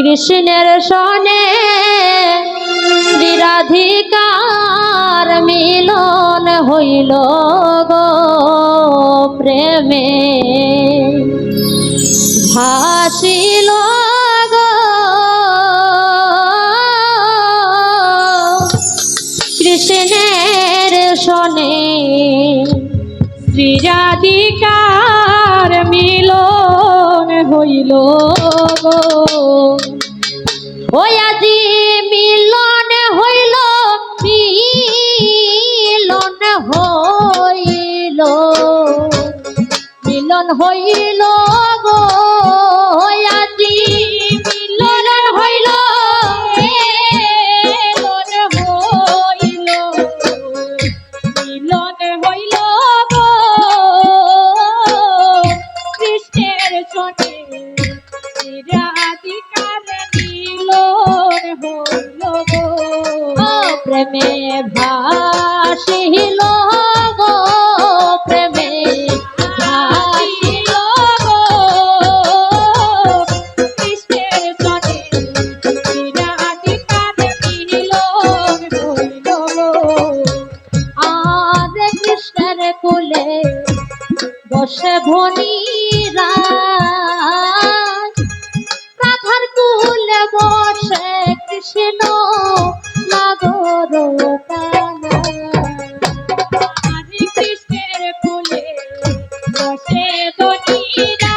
কৃষ্ণের সনে শ্রীরাধিকার মিলন হইল গো প্রেমে। ভাসিল গো কৃষ্ণের সনে শ্রীরাধিকার মিলন হইল গো ওই আজি মিলন হইল মিলন হইল। মিলন হইল প্রেমে ভাসিল গো, প্রেমে ভাসিল গো। কৃষ্ণের চটে বিরাটি কানে পিহিল কোলে বসে ভনীরা রাধার কুলে বসে কৃষ্ণ কৃষ্ণের ফুলে বসে বটিরা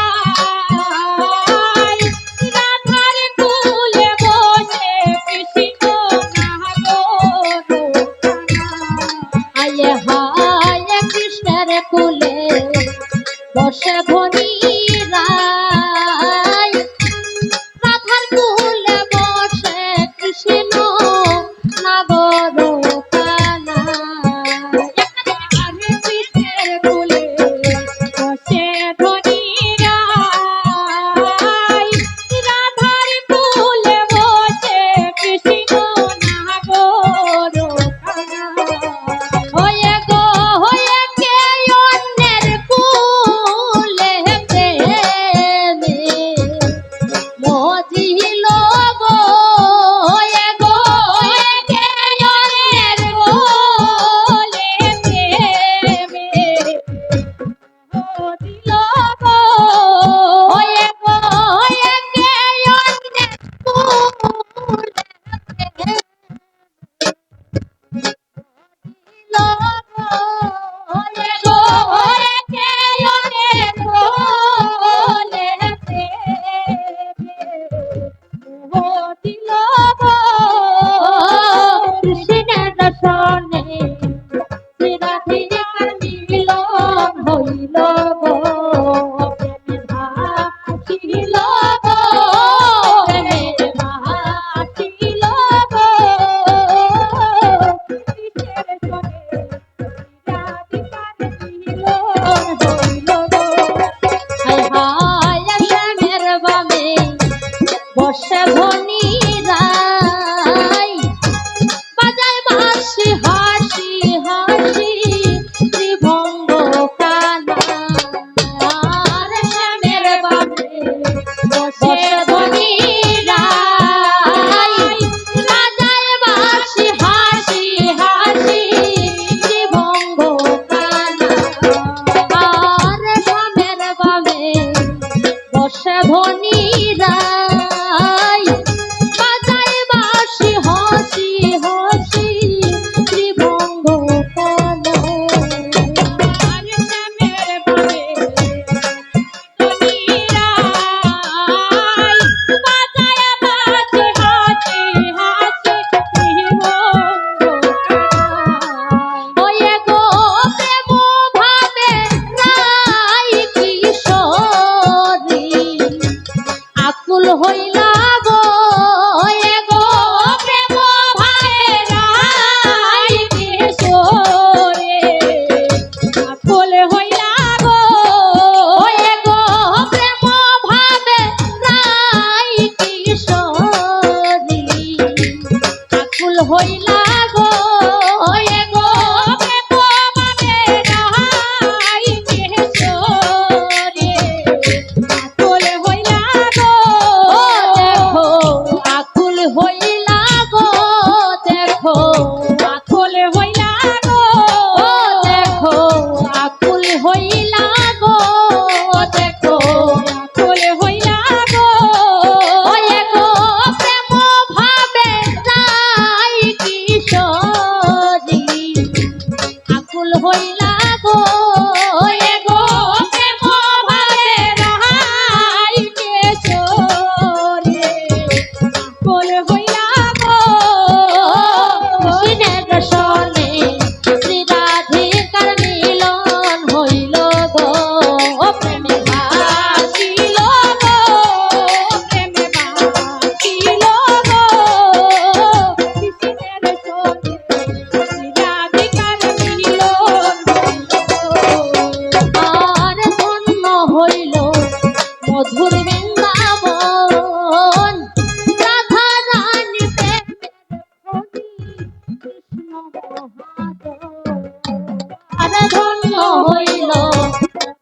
ধন্য হইল।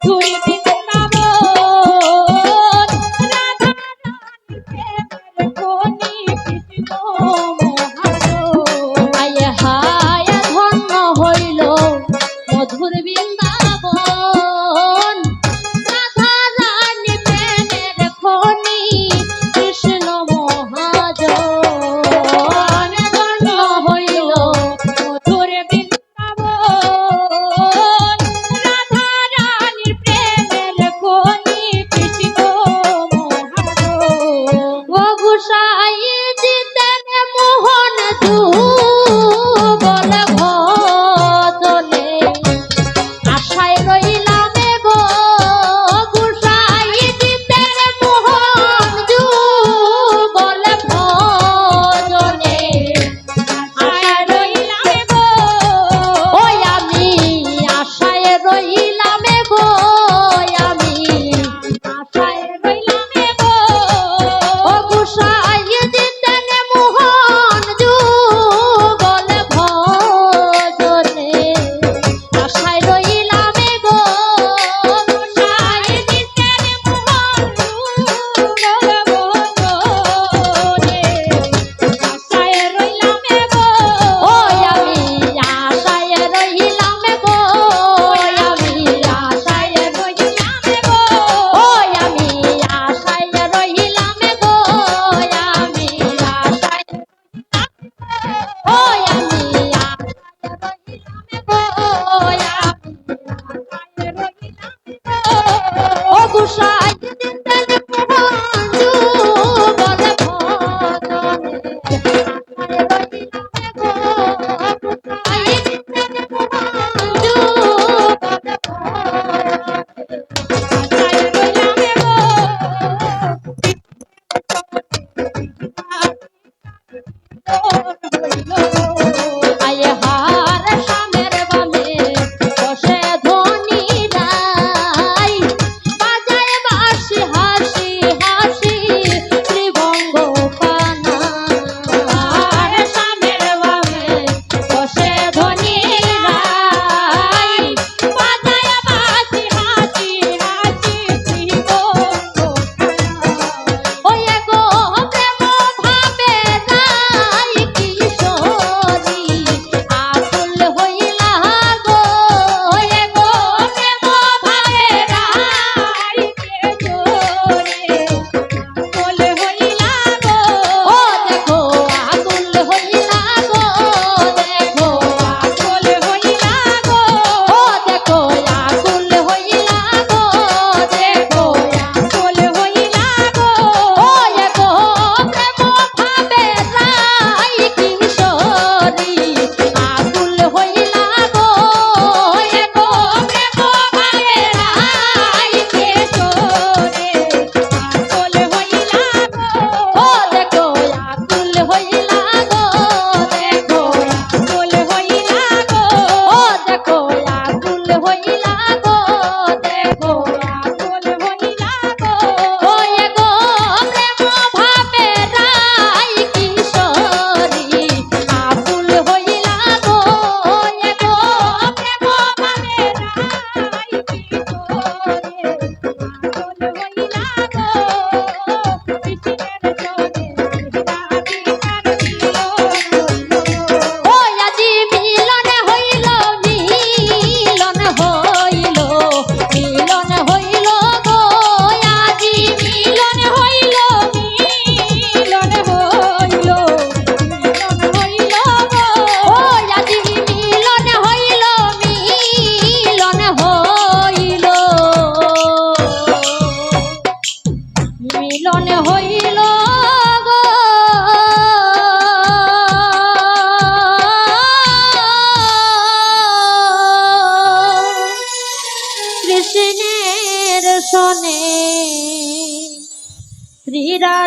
দুই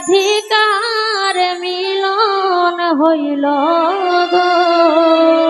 শ্রী রাধিকার মিলন হইল গো।